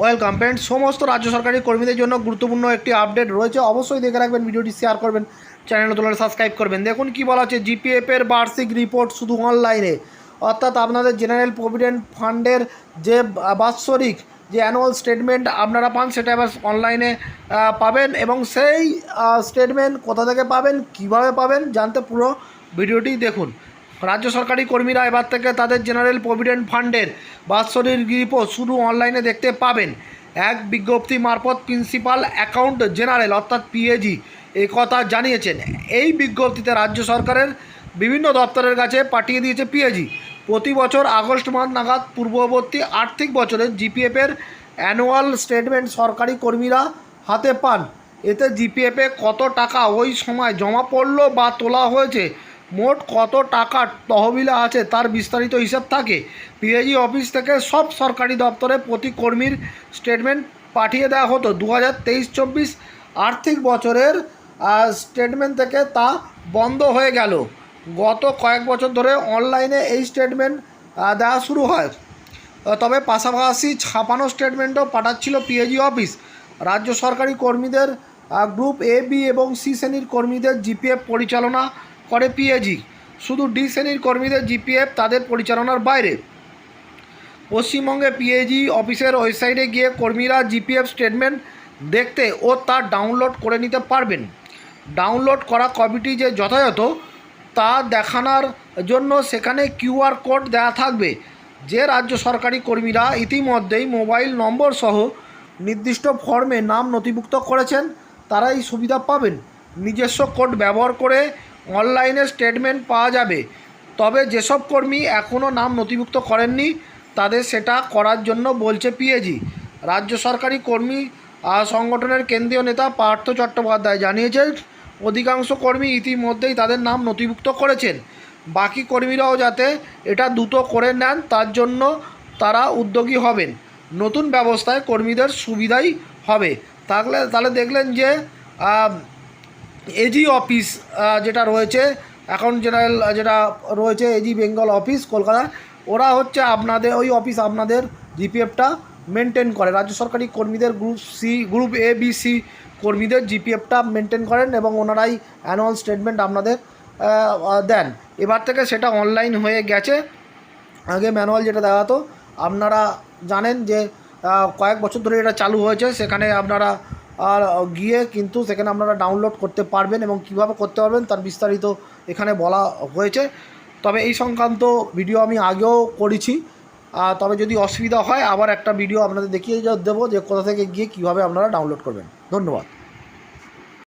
Welcome friend সমস্ত রাজ্য সরকারি কর্মীদের জন্য গুরুত্বপূর্ণ একটি আপডেট রয়েছে। অবশ্যই দেখে রাখবেন, ভিডিওটি শেয়ার করবেন চ্যানেল নতুন সাবস্ক্রাইব করবেন। দেখুন কি বলা হচ্ছে জিপিএফ এর বার্ষিক রিপোর্ট শুধু অনলাইনে অর্থাৎ আপনাদের জেনারেল প্রভিডেন্ট ফান্ডের যে বাৎসরিক যে অ্যানুয়াল স্টেটমেন্ট আপনারা পান, সেটা এবার অনলাইনে পাবেন এবং সেই স্টেটমেন্ট কোথা থেকে পাবেন, কীভাবে পাবেন, জানতে পুরো ভিডিওটি দেখুন। রাজ্য সরকারি কর্মীরা এবার থেকে তাদের জেনারেল প্রভিডেন্ট ফান্ডের বাৎসরিক রিপোর্ট শুধু অনলাইনে দেখতে পাবেন। এক বিজ্ঞপ্তি মারফত প্রিন্সিপাল অ্যাকাউন্ট জেনারেল অর্থাৎ পিএজি এই কথা জানিয়েছেন। এই বিজ্ঞপ্তিতে রাজ্য সরকারের বিভিন্ন দপ্তরের কাছে পাঠিয়ে দিয়েছে পিএজি। প্রতি বছর আগস্ট মাস নাগাদ পূর্ববর্তী আর্থিক বছরের জিপিএফের অ্যানুয়াল স্টেটমেন্ট সরকারি কর্মীরা হাতে পান। এতে জিপিএফে কত টাকা ওই সময় জমা পড়ল বা তোলা হয়েছে মোট কত টাকা তহবিলে আছে তার বিস্তারিত হিসাব থাকে। পিএজি অফিস থেকে সব সরকারি দপ্তরে প্রতি কর্মীর স্টেটমেন্ট পাঠিয়ে দেওয়া হতো। দু হাজার তেইশ চব্বিশ আর্থিক বছরের স্টেটমেন্ট থেকে তা বন্ধ হয়ে গেল। গত কয়েক বছর ধরে অনলাইনে এই স্টেটমেন্ট দেওয়া শুরু হয়। তবে পাশাপাশি ছাপানো স্টেটমেন্টও পাঠাচ্ছিল পিএজি অফিস। রাজ্য সরকারি কর্মীদের গ্রুপ এ বি এবং সি শ্রেণির কর্মীদের জিপিএফ পরিচালনা করে পিএজি। শুধু ডি শ্রেণির কর্মীদের জিপিএফ, তাদের পরিচালনার বাইরে। পশ্চিমবঙ্গে পিএজি অফিসের ওয়েবসাইটে গিয়ে কর্মীরা জিপিএফ স্টেটমেন্ট দেখতে ও তা ডাউনলোড করে নিতে পারবেন। ডাউনলোড করা কপিটি যে যথাযথ, তা দেখানোর জন্য সেখানে কিউআর কোড দেওয়া থাকবে, যে রাজ্য সরকারি কর্মীরা ইতিমধ্যেই মোবাইল নম্বর সহ নির্দিষ্ট ফর্মে নাম নথিভুক্ত করেছেন তারা এই সুবিধা পাবেন। নিজস্ব কোড ব্যবহার করে অনলাইনে স্টেটমেন্ট পাওয়া যাবে। তবে যেসব কর্মী এখনও নাম নথিভুক্ত করেননি, তাদের সেটা করার জন্য বলছে পিএজি রাজ্য সরকারি কর্মী সংগঠনের কেন্দ্রীয় নেতা পার্থ চট্টোপাধ্যায় জানিয়েছেন, অধিকাংশ কর্মী ইতিমধ্যেই তাদের নাম নথিভুক্ত করেছেন। বাকি কর্মীরাও যাতে এটা দ্রুত করে নেন, তার জন্য তারা উদ্যোগী হবেন। নতুন ব্যবস্থায় কর্মীদের সুবিধাই হবে। তাহলে তাহলে দেখলেন যে এজি অফিস যেটা রয়েছে অ্যাকাউন্ট জেনারেল যেটা রয়েছে এজি বেঙ্গল অফিস কলকাতা, ওরা হচ্ছে আপনাদের, ওই অফিস আপনাদের জিপিএফটা মেনটেন করে। রাজ্য সরকারি কর্মীদের group C group A B C কর্মীদের জিপিএফটা মেনটেন করেন এবং ওনারাই অ্যানুয়াল স্টেটমেন্ট আপনাদের দেন। এবার থেকে সেটা অনলাইন হয়ে গেছে। আগে ম্যানুয়াল যেটা দেওয়া হতো, আপনারা জানেন যে কয়েক বছর ধরে এটা চালু হয়েছে, সেখানে আপনারা আর গিয়ে কিন্তু সেখানে আপনারা ডাউনলোড করতে পারবেন এবং কীভাবে করতে পারবেন তার বিস্তারিত এখানে বলা হয়েছে। তবে এই সংক্রান্ত ভিডিও আমি আগেও করেছি। তবে যদি অসুবিধা হয়, আবার একটা ভিডিও আপনাদের দেখিয়ে দেবো যে কোথা থেকে গিয়ে কীভাবে আপনারা ডাউনলোড করবেন। ধন্যবাদ।